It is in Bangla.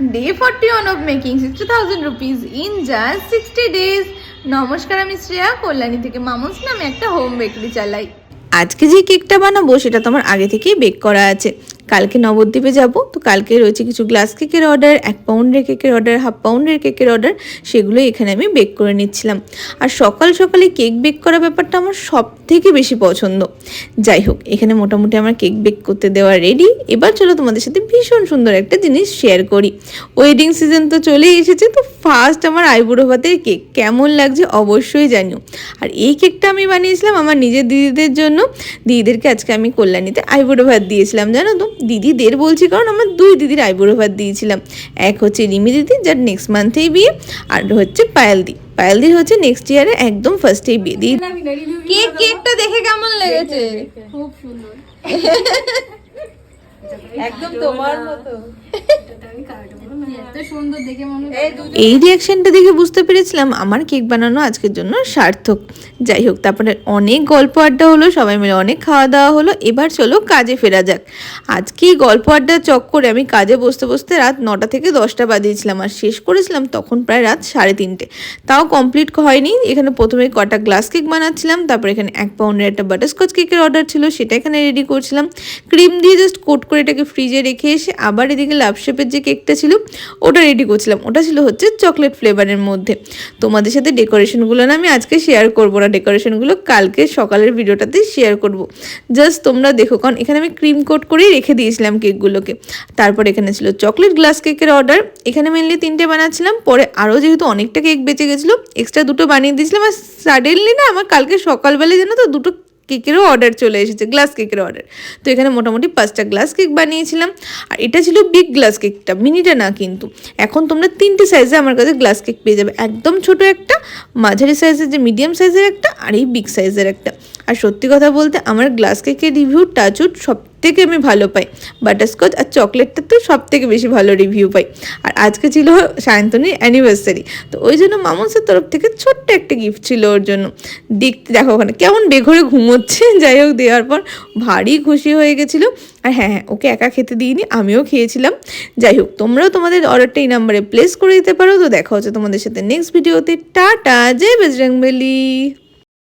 Day forty one of making sixty thousand rupees in just sixty days নমস্কার, আমি শ্রেয়া, কল্যাণী থেকে মামুস নামে একটা হোম বেকারি চালাই। আজকে যে কেকটা বানাবো, সেটা তোমার আগে থেকেই বেক করা আছে। কালকে নবদ্বীপে যাব, তো কালকে রয়েছে কিছু গ্লাস কেকের অর্ডার এক পাউন্ডের কেকের অর্ডার হাফ পাউন্ডের কেকের অর্ডার সেগুলো এখানে আমি বেক করে নিচ্ছিলাম। আর সকাল সকালে কেক বেক করা ব্যাপারটা আমার সব থেকে বেশি পছন্দ। যাই হোক, এখানে মোটামুটি আমার কেক বেক করতে দেওয়া রেডি এবার চলো তোমাদের সাথে ভীষণ সুন্দর একটা জিনিস শেয়ার করি। ওয়েডিং সিজন তো চলেই এসেছে, তো ফার্স্ট আমার আইবুড়ো ভাতের কেক কেমন লাগছে অবশ্যই জানিও। আর এই কেকটা আমি বানিয়েছিলাম আমার নিজের দিদিদের জন্য। দিদিদেরকে আজকে আমি কল্যাণীতে আইবুড়ো ভাত দিয়েছিলাম, জানো তো? দিদিদের বলছি কারণ আমার দুই দিদির আইবুড়ো ভাত দিয়েছিলাম এক হচ্ছে রিমি দিদি যার নেক্সট মান্থেই বিয়ে আর হচ্ছে পায়েল দি পায়েল দি হচ্ছে নেক্সট ইয়ারে একদম ফার্স্টেই বিয়ে দিদি কেক কেকটা দেখে কেমন লেগেছে খুব সুন্দর একদম তোমার মতো এত সুন্দর দেখে মনে এই রিয়াকশনটা দেখে বুঝতে পেরেছিলাম আমার কেক বানানো আজকের জন্য সার্থক। যাই হোক তারপরে অনেক গল্প আড্ডা হলো সবাই মিলে অনেক খাওয়া দাওয়া হলো এবার চলো কাজে ফেরা যাক। আজকে এই গল্প আড্ডা চক করে আমি কাজে বসতে বসতে রাত নটা থেকে দশটা বাজিয়েছিলাম আর শেষ করেছিলাম তখন প্রায় রাত সাড়ে তিনটে। তাও কমপ্লিট হয়নি এখানে প্রথমে কটা গ্লাস কেক বানাচ্ছিলাম তারপর এখানে এক পাউন্ডের একটা বাটারস্কচ কেকের অর্ডার ছিল সেটা এখানে রেডি করছিলাম। ক্রিম দিয়ে জাস্ট কোট করে এটাকে ফ্রিজে রেখে এসে আবার এদিকে লাভ শেপের যে কেকটা ছিল, ওটা রেডি করছিলাম। ওটা ছিল হচ্ছে চকলেট ফ্লেভারের মধ্যে। তোমাদের সাথে ডেকোরেশনগুলো না আমি আজকে শেয়ার করব না। ডেকোরেশনগুলো কালকে সকালের ভিডিওটাতে শেয়ার করব। জাস্ট তোমরা দেখো, কারণ এখানে আমি ক্রিম কোট করেই রেখে দিয়েছিলাম কেকগুলোকে তারপর এখানে ছিল চকলেট গ্লাস কেকের অর্ডার এখানে মেনলি তিনটে বানাচ্ছিলাম, পরে আরও যেহেতু অনেকটা কেক বেঁচে গেছিল এক্সট্রা দুটো বানিয়ে দিয়েছিলাম, আর সাডেনলি না আমার কালকে সকালবেলায় যেন তো দুটো কেকেরও অর্ডার চলে এসেছে গ্লাস কেকের অর্ডার তো এখানে মোটামুটি পাঁচটা গ্লাস কেক বানিয়েছিলাম। আর এটা ছিল বিগ গ্লাস কেকটা মিনিটা না কিন্তু। এখন তোমরা তিনটে সাইজে আমার কাছে গ্লাস কেক পেয়ে যাবে। একদম ছোট একটা, মাঝারি সাইজের যে মিডিয়াম সাইজের একটা, আর এই বিগ সাইজের একটা। আর সত্যি কথা বলতে আমার গ্লাস কেকের রিভিউ টাচউড সব থেকে আমি ভালো পাই। বাটারস্কচ আর চকলেটটা তো সব থেকে বেশি ভালো রিভিউ পাই। আর আজকে ছিল সায়ন্তনীর অ্যানিভার্সারি তো ওই জন্য মামুসের তরফ থেকে ছোট্ট একটা গিফট ছিল ওর জন্য। দেখতে, দেখো ওখানে কেমন বেঘরে ঘুমোচ্ছে, যাই হোক দেওয়ার পর ভারী খুশি হয়ে গেছিল। আর হ্যাঁ হ্যাঁ ওকে একা খেতে দিইনি, আমিও খেয়েছিলাম। যাই হোক, তোমরাও তোমাদের অর্ডারটা এই নাম্বারে প্লেস করে দিতে পারো। তো দেখা হচ্ছে তোমাদের সাথে নেক্সট ভিডিওতে টাটা, জয় বজরংবলী।